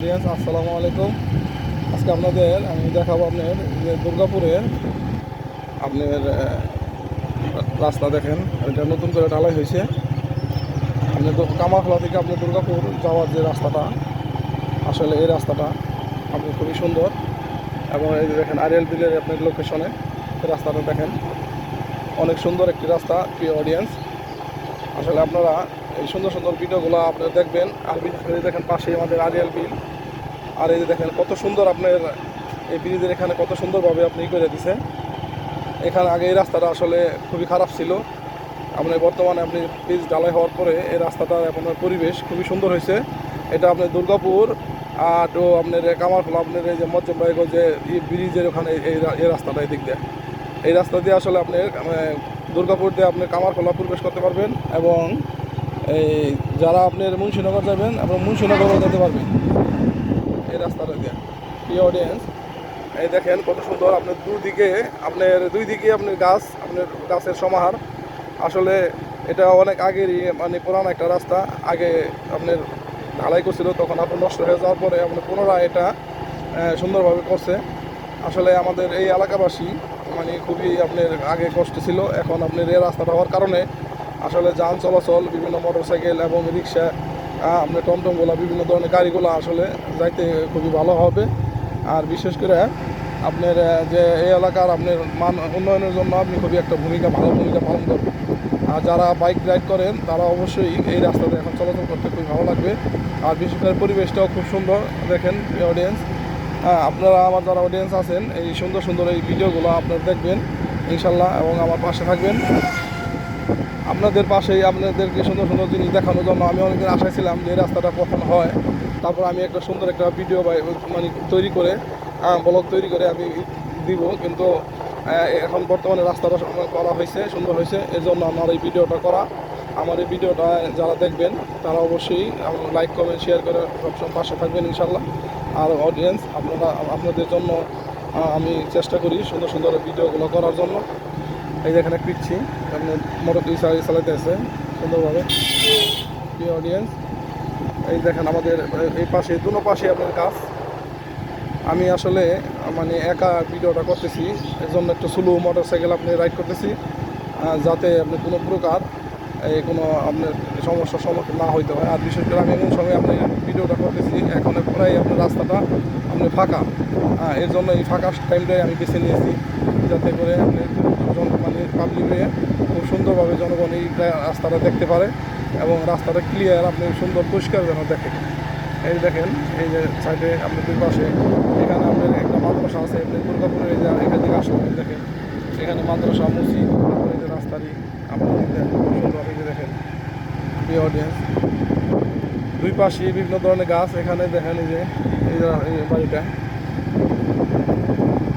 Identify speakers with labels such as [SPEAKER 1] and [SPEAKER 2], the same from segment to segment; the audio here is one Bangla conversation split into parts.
[SPEAKER 1] আসসালামু আলাইকুম। আজকে আপনাদের আমি দেখাবো আপনার যে দুর্গাপুরের আপনার রাস্তা দেখেন। এটা নতুন করে ঢালাই হয়েছে। আপনি কামাখলা থেকে আপনি দুর্গাপুর যাওয়ার যে রাস্তাটা, আসলে এই রাস্তাটা আপনি খুবই সুন্দর। এবং এই দেখেন আরিয়াল বিলের আপনার লোকেশনে রাস্তাটা দেখেন। অনেক সুন্দর একটি রাস্তা প্রিয় অডিয়েন্স আসলে আপনারা এই সুন্দর সুন্দর ভিডিওগুলো আপনারা দেখবেন। আর বিশেষ দেখেন পাশেই আমাদের আরিয়াল বিল আর এই যে দেখেন কত সুন্দর আপনার এই ব্রিজের এখানে কত সুন্দরভাবে আপনি করে দিছে এখানে আগে এই রাস্তাটা আসলে খুবই খারাপ ছিল। আপনার বর্তমানে আপনি ব্রিজ ঢালাই হওয়ার পরে এই রাস্তাটা আপনার পরিবেশ খুবই সুন্দর হয়েছে। এটা আপনার দুর্গাপুর আর তো আপনার কামারখোলা, আপনার এই যে মজ্জমবাইগ যে ব্রিজের ওখানে এই রাস্তাটা এই দিক দিয়ে। এই রাস্তা দিয়ে আসলে আপনি দুর্গাপুর দিয়ে আপনি কামারখোলা প্রবেশ করতে পারবেন এবং এই যারা আপনার মুন্সিনগর যাবেন, আপনার মুন্সিনগরও যেতে পারবেন। এই রাস্তাটা প্রিয় অডিয়েন্স এই দেখেন কত সুন্দর, আপনার দুদিকে, আপনার দুই দিকে আপনার গাছ, আপনার গাছের সমাহার। আসলে এটা অনেক আগেরই মানে পুরানো একটা রাস্তা। আগে আপনার ঢালাই করছিল, তখন আপনার নষ্ট হয়ে যাওয়ার পরে আপনার পুনরায় এটা সুন্দরভাবে করছে। আসলে আমাদের এই এলাকাবাসী মানে খুবই আপনার আগে কষ্ট ছিল, এখন আপনার এই রাস্তাটা হওয়ার কারণে আসলে যান চলাচল, বিভিন্ন মোটরসাইকেল এবং রিক্সা আপনার টমটমগুলো, বিভিন্ন ধরনের গাড়িগুলো আসলে যাইতে খুবই ভালো হবে। আর বিশেষ করে আপনার যে এই এলাকার আপনার মান, উন্নয়নের জন্য আপনি খুবই একটা ভূমিকা, ভালো ভূমিকা পালন করবেন আর যারা বাইক রাইড করেন, তারা অবশ্যই এই রাস্তাতে এখন চলাচল করতে খুবই ভালো লাগবে। আর বিশেষ করে পরিবেশটাও খুব সুন্দর, দেখেন অডিয়েন্স হ্যাঁ আপনারা আমার যারা অডিয়েন্স আছেন, এই সুন্দর সুন্দর এই ভিডিওগুলো আপনারা দেখবেন, ইনশাল্লাহ, এবং আমার পাশে থাকবেন। আপনাদের পাশেই আপনাদেরকে সুন্দর সুন্দর জিনিস দেখানোর জন্য আমি অনেকদিন আশায় ছিলাম যে রাস্তাটা কখন হয়। তারপর আমি একটা সুন্দর একটা ভিডিও মানে তৈরি করে ব্লগ তৈরি করে আমি দিব। কিন্তু এখন বর্তমানে রাস্তাটা করা হয়েছে, সুন্দর হয়েছে। এই জন্য আমার এই ভিডিওটা করা। আমার এই ভিডিওটা যারা দেখবেন, তারা অবশ্যই লাইক কমেন্ট শেয়ার করে সবসময় পাশে থাকবেন ইনশাল্লাহ আর অডিয়েন্স আপনারা, আপনাদের জন্য আমি চেষ্টা করি সুন্দর সুন্দর ভিডিওগুলো করার জন্য। এই যে এখানে পিটছি আপনি মোটর চালাতে আছে, সুন্দরভাবে। অডিয়েন্স এই দেখেন আমাদের, এই পাশে, দুনো পাশে আপনার কাজ। আমি আসলে মানে একা ভিডিওটা করতেছি এর জন্য একটা স্লো মোটর সাইকেল আপনি রাইড করতেছি যাতে আপনি কোনো প্রকার কোনো আপনার সমস্যার সম্মুখীন না হইতে হয়। আর বিশেষ করে আমি এমন সময় আপনি ভিডিওটা করতেছি, এখন প্রায় আপনার রাস্তাটা আপনি ফাঁকা। হ্যাঁ এর জন্য এই ফাঁকা টাইমটাই আমি বেছে নিয়েছি, যাতে করে আপনি মানে হয়ে খুব সুন্দরভাবে জনগণ এই রাস্তাটা দেখতে পারে এবং রাস্তাটা ক্লিয়ার আপনি সুন্দর, পরিষ্কার যেন দেখে এই দেখেন, এই যে সাইডে আপনার দুই পাশে, এখানে আপনার একটা মাদ্রাসা আছে আপনি দুর্গাপুরের এই যে এখান থেকে আসলে দেখেন। এখানে মাদ্রাসা, মসজিদ রাস্তাটি, আপনার সুন্দর এই যে দেখেন এই অডিয়েন্স দুই পাশে বিভিন্ন ধরনের গাছ, এখানে দেখেন যে, এই বাড়িটা।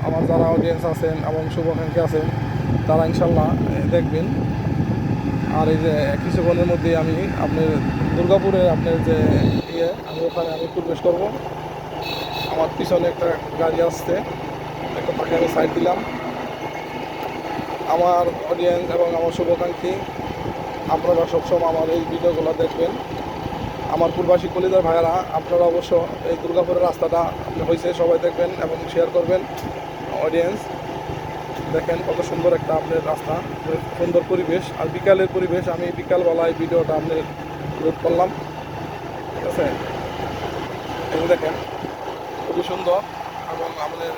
[SPEAKER 1] আমার যারা অডিয়েন্স আছেন এবং শুভাকাঙ্ক্ষী আছেন, তারা ইনশাল্লাহ দেখবেন। আর এই যে, কিছুক্ষণের মধ্যে আমি আপনার দুর্গাপুরের আপনার যে ইয়ে আমি ওখানে আমি প্রবেশ করব। আমার পিছনে একটা গাড়ি আসছে, একটা তাকে আমি সাইড দিলাম। আমার অডিয়েন্স এবং আমার শুভাকাঙ্ক্ষী আপনারা সবসময় আমার এই ভিডিওগুলো দেখবেন। আমার পূর্বাসী কলিদার ভাইয়েরা, আপনারা অবশ্য এই দুর্গাপুরের রাস্তাটা আপনি হয়েছে সবাই দেখবেন এবং শেয়ার করবেন অডিয়েন্স দেখেন কত সুন্দর একটা আপনার রাস্তা, সুন্দর পরিবেশ। আর বিকালের পরিবেশ, আমি বিকালবেলায় ভিডিওটা আপনি আপলোড করলাম। ঠিক আছে? যে দেখেন, খুবই সুন্দর এবং আমাদের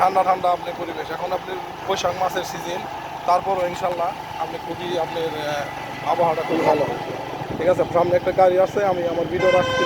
[SPEAKER 1] ঠান্ডা ঠান্ডা আপনার পরিবেশ। এখন আপনি বৈশাখ মাসের সিজন তারপরও ইনশাল্লাহ আপনি খুবই আপনার আবহাওয়াটা খুব ভালো। হবে ঠিক আছে, সামনে একটা গাড়ি আছে, আমি আমার ভিডিও রাখতে